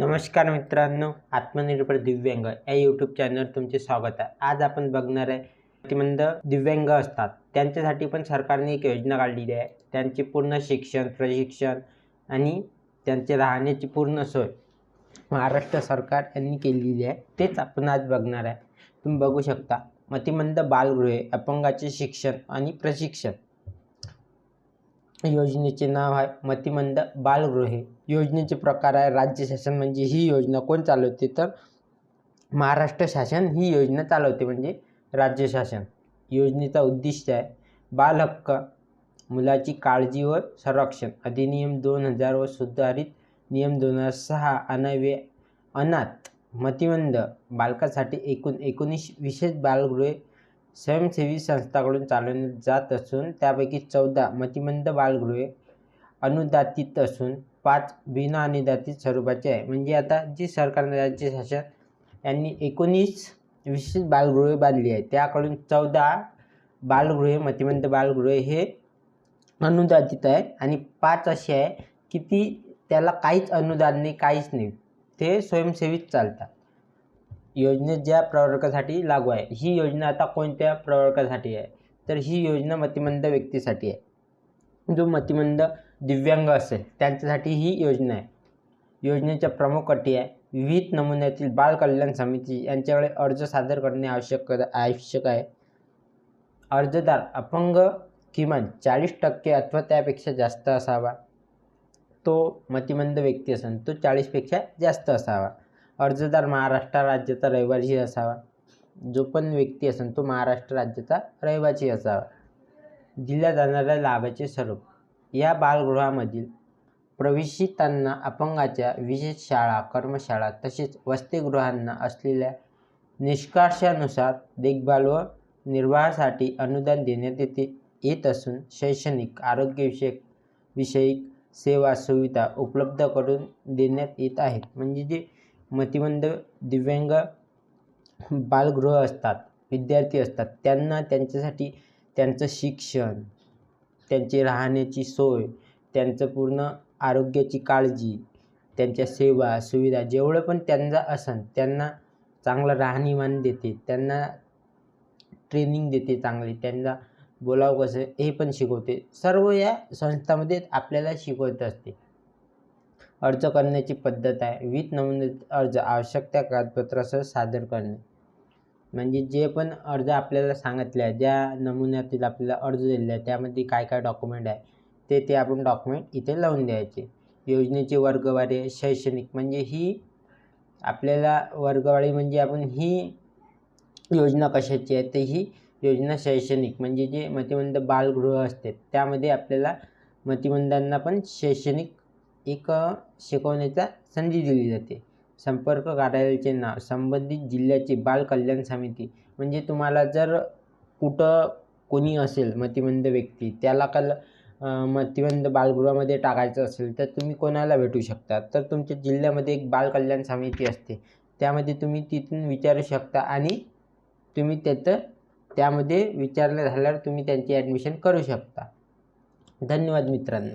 नमस्कार मित्रांनो आत्मनिर्भर दिव्यांग या यूट्यूब चॅनलवर तुमचे स्वागत आहे. आज आपण बघणार आहे प्रतिबंध दिव्यांग असतात. त्यांच्यासाठी पण सरकारने एक योजना काढलेली आहे. त्यांचे पूर्ण शिक्षण प्रशिक्षण आणि त्यांचे राहण्याची पूर्ण सोय महाराष्ट्र सरकार यांनी केलेली आहे. तेच आपण आज बघणार आहे. तुम्ही बघू शकता मतिमंद बालगृहे अपंगाचे शिक्षण आणि प्रशिक्षण. योजनेचे नाव आहे मतिमंद बालगृहे. योजनेचे प्रकार आहे राज्य शासन म्हणजे ही योजना कोण चालवते? तर महाराष्ट्र शासन ही योजना चालवते म्हणजे राज्य शासन. योजनेचा उद्दिष्ट आहे बालहक्क मुलाची काळजी व संरक्षण. अधिनियम दोन हजार व सुधारित नियम दोन हजार सहा अनावे अनाथ मतिमंद बालकासाठी एकूण एकोणीस विशेष बालगृहे स्वयंसेवी संस्थाकडून चालवण्यात जात असून त्यापैकी चौदा मतिमंद बालगृहे अनुदातित असून पाच बिना अनुदातीत स्वरूपाचे आहे. म्हणजे आता जी सरकारने राज्य शासन यांनी एकोणीस विशेष बालगृहे बांधली आहे त्याकडून चौदा बालगृहे मतिमंद बालगृहे हे अनुदानित आहे आणि पाच असे आहे की ती त्याला काहीच अनुदान नाही काहीच नाही. ते स्वयंसेवीच चालतात. योजना ज्या प्रवर्गासाठी लागू आहे ही योजना आता कोणत्या प्रवर्गासाठी आहे? तर ही योजना मतिमंद व्यक्तीसाठी आहे. जो मतिमंद दिव्यांग असेल त्यांच्यासाठी ही योजना आहे. योजनेच्या प्रमुख अटी आहे विविध नमुन्यातील बाल कल्याण समिती यांच्याकडे अर्ज सादर करणे आवश्यक आवश्यक आहे. अर्जदार अपंग किमान चाळीस टक्के अथवा त्यापेक्षा जास्त असावा. तो मतिमंद व्यक्ती असेल तो चाळीसपेक्षा जास्त असावा. अर्जदार महाराष्ट्र राज्याचा रहिवासी असावा. जो पण व्यक्ती असेल तो महाराष्ट्र राज्याचा रहिवासी असावा. दिल्या जाणाऱ्या लाभाचे स्वरूप. या बालगृहामधील प्रवेशितांना अपंगाच्या विशेष शाळा कर्मशाळा तसेच वसतिगृहांना असलेल्या निष्कर्षानुसार देखभाल व निर्वाहासाठी अनुदान देण्यात येते येत असून शैक्षणिक आरोग्यविषयक विषयिक सेवा सुविधा उपलब्ध करून देण्यात येत आहेत. म्हणजे जे मतिमंद दिव्यांग बालगृह असतात विद्यार्थी असतात. त्यांना त्यांच्यासाठी त्यांचं शिक्षण त्यांची राहण्याची सोय त्यांचं पूर्ण आरोग्याची काळजी त्यांच्या सेवा सुविधा जेवढं पण त्यांचा असन त्यांना चांगलं राहणीमान देते त्यांना ट्रेनिंग देते चांगली त्यांना बोलावं कसं हे पण शिकवते. सर्व या संस्थामध्ये आपल्याला शिकवत असते. अर्ज करण्याची पद्धत आहे. विथ नमुने अर्ज त्या कागदपत्रासह सादर करणे. म्हणजे जे पण अर्ज आपल्याला सांगितले आहे ज्या नमुन्यातील आपल्याला अर्ज दिलेला आहे त्यामध्ये काय काय डॉक्युमेंट आहे ते ते आपण डॉक्युमेंट इथे लावून द्यायचे. योजनेची वर्गवारी शैक्षणिक म्हणजे ही आपल्याला वर्गवारी म्हणजे आपण ही योजना कशाची आहे तर ही योजना शैक्षणिक म्हणजे जे मतिमंद बालगृह असते त्यामध्ये आपल्याला मतिमंदांना पण शैक्षणिक एक शिकवण्याचा संधी दिली जाते. संपर्क कार्यालयाचे नाव संबंधित जिल्ह्याची बाल कल्याण समिती. म्हणजे तुम्हाला जर कुठं कोणी असेल मतिमंद व्यक्ती त्याला कल मतिमंद बालगृहामध्ये टाकायचं असेल तर तुम्ही कोणाला भेटू शकता? तर तुमच्या जिल्ह्यामध्ये एक बाल कल्याण समिती असते. त्यामध्ये तुम्ही तिथून विचारू शकता आणि तुम्ही त्याचं त्यामध्ये विचारलं झाल्यावर तुम्ही त्यांची ॲडमिशन करू शकता. धन्यवाद मित्रांनो.